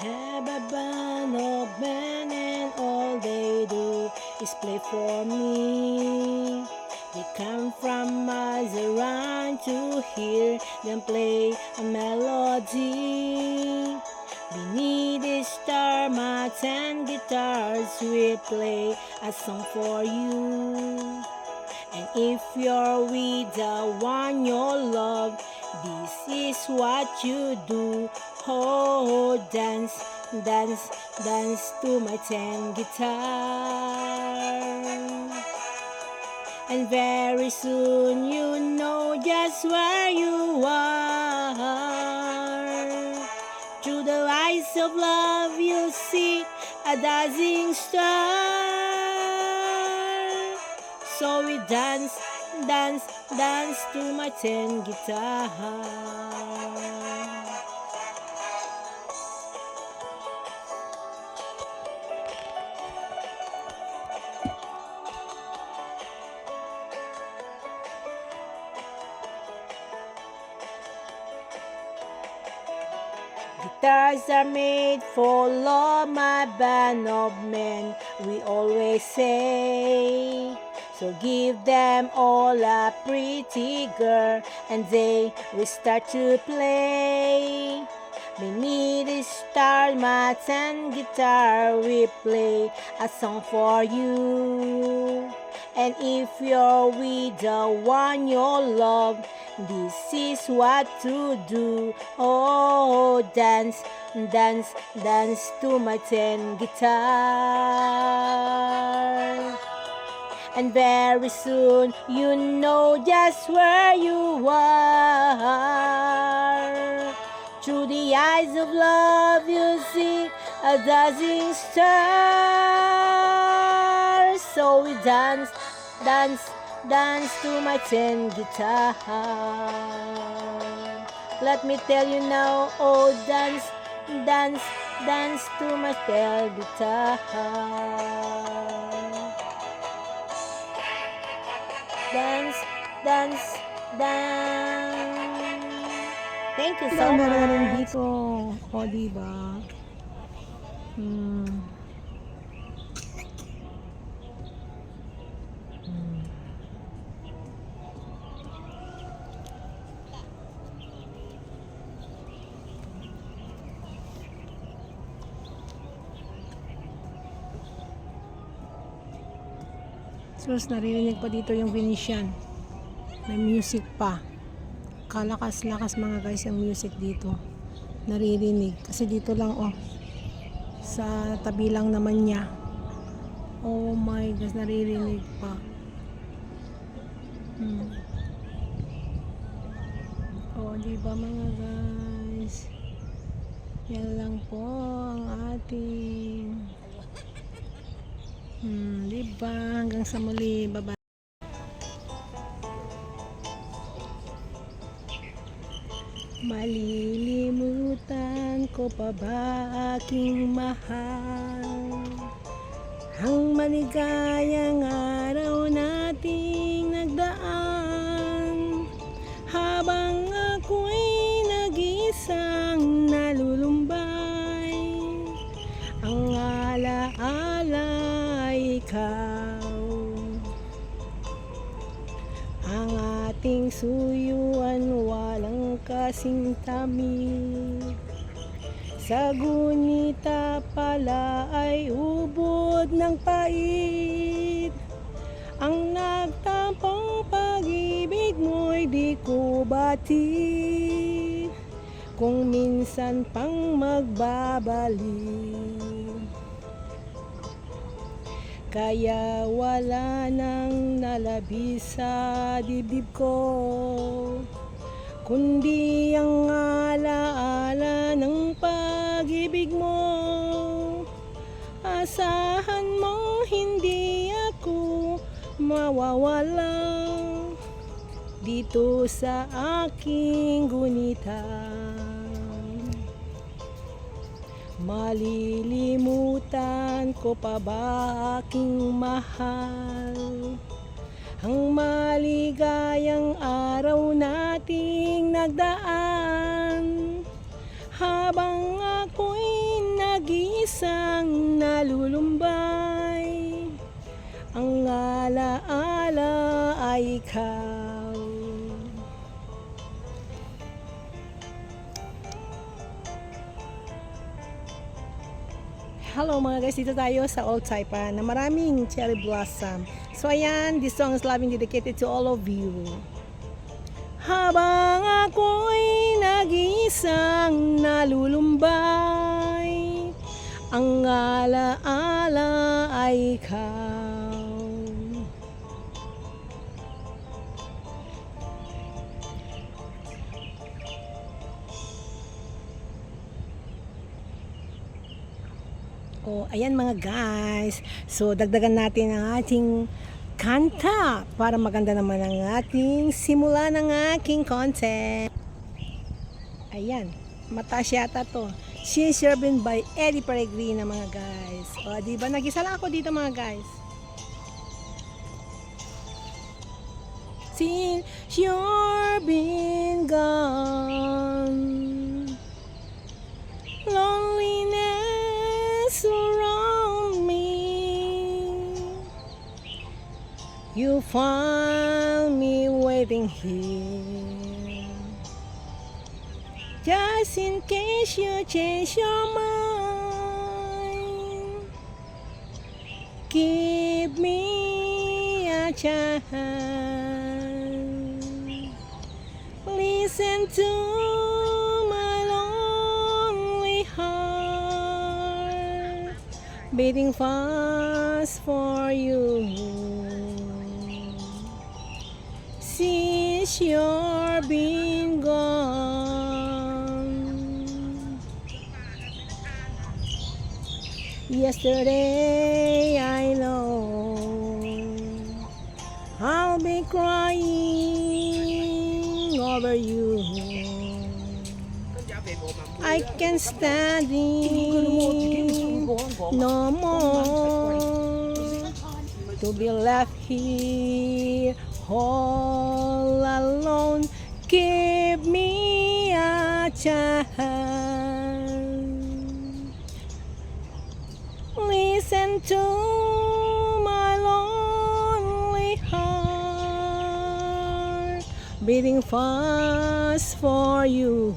my band of men and all they do is play for me. They come from miles around to hear them play a melody. Beneath the star mats and guitars, we play a song for you. And if you're with the one you love, this is what you do. Oh, dance, dance, dance to my ten guitar. And very soon you know just where you are. Through the eyes of love, you'll see a dazzling star. So we dance, dance, dance to my ten guitar. Guitars are made for love, my band of men, we always say. So give them all a pretty girl, and they will start to play. Beneath the star mats and guitar, we play a song for you. And if you're with the one you love, this is what to do. Oh, dance, dance, dance to my ten guitar. And very soon you know just where you are. Through the eyes of love, you see a dazzling star. So we dance, dance, dance to my ten guitar. Let me tell you now, oh dance, dance, dance to my ten guitar. Dance, dance, dance. Thank you so Ang meron much. dito. O, diba? Hmm. Sus, naririnig pa dito yung Venetian. May music pa. Kalakas-lakas mga guys yung music dito. Naririnig. Kasi dito lang oh. Sa tabi lang naman niya. Oh my gosh naririnig pa. Hmm. oh di ba mga guys? Yan lang po ang ating hmm, di ba? Hanggang sa muli. Bye Malilimutan ko pa ba aking mahal? Ang maligayang araw nating ating suyuan walang kasing tamis Sa gunita pala ay ubod ng pait. Ang nagtampang pag-ibig mo'y di ko batid Kung minsan pang magbabalik kaya wala nang nalabis sa dibdib ko Kundi ang alaala ng pag-ibig mo. Asahan mo hindi ako mawawala. Dito sa aking gunita Malilimutan ko pa ba aking mahal? Ang maligayang araw nating nagdaan Habang ako'y nag nag-iisang nalulumbay Ang alaala ay ikaw Hello mga guys, dito tayo sa Old Taipa na maraming cherry blossom. So ayan, this song is loving dedicated to all of you. Habang ako'y nag-iisang nalulumbay, ang alaala ay ikaw. Oh, ayan mga guys. So, dagdagan natin ang ating kanta para maganda naman ang ating simula ng aking content. Ayan, mataas yata to. She's serving by Eddie Peregrina mga guys. O, di ba? Nag-isa lang ako dito mga guys. Since you're been gone You find me waiting here. Just in case you change your mind. Give me a chance. Listen to my lonely heart Beating fast for you Since you're been gone Yesterday I know I'll be crying over you. I can stand it no more to be left here all alone. Give me a chance. Listen to my lonely heart beating fast for you.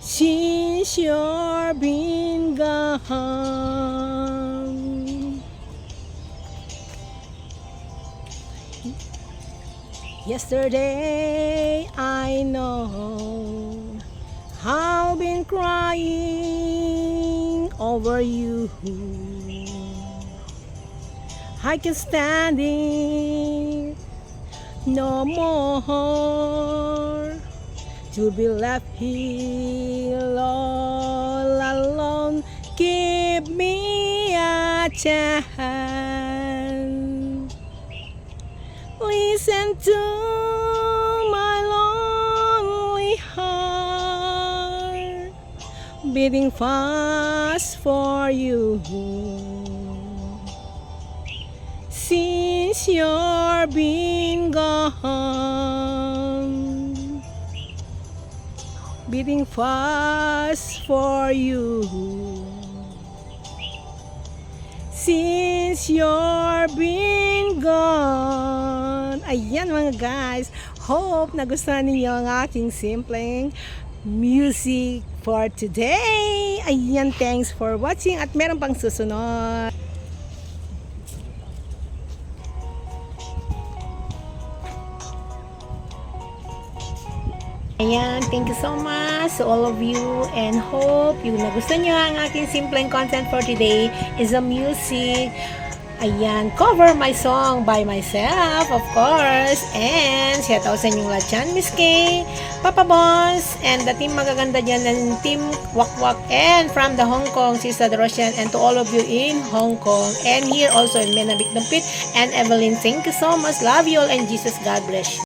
Since you're been gone. Yesterday I know I've been crying over you. I can stand it no more to be left here all alone. Give me a chance. Listen to my lonely heart beating fast for you. Since you're been gone, beating fast for you. Since you're been gone. Ayan mga guys. Hope nagustuhan ninyo ang aking simpleng music for today. Ayan, thanks for watching at meron pang susunod. Ayan, thank you so much to all of you and hope yung nagustuhan nyo ang aking simpleng content for today is a music. Ayan, cover my song by myself, of course. And shout out sa inyong lahat dyan, Miss Kay, Papa Boss, and the team magaganda dyan ng Team Wakwak and from the Hong Kong, Sister Russian, and to all of you in Hong Kong and here also in Menabik Dampit and Evelyn. Thank you so much. Love you all and Jesus God bless you.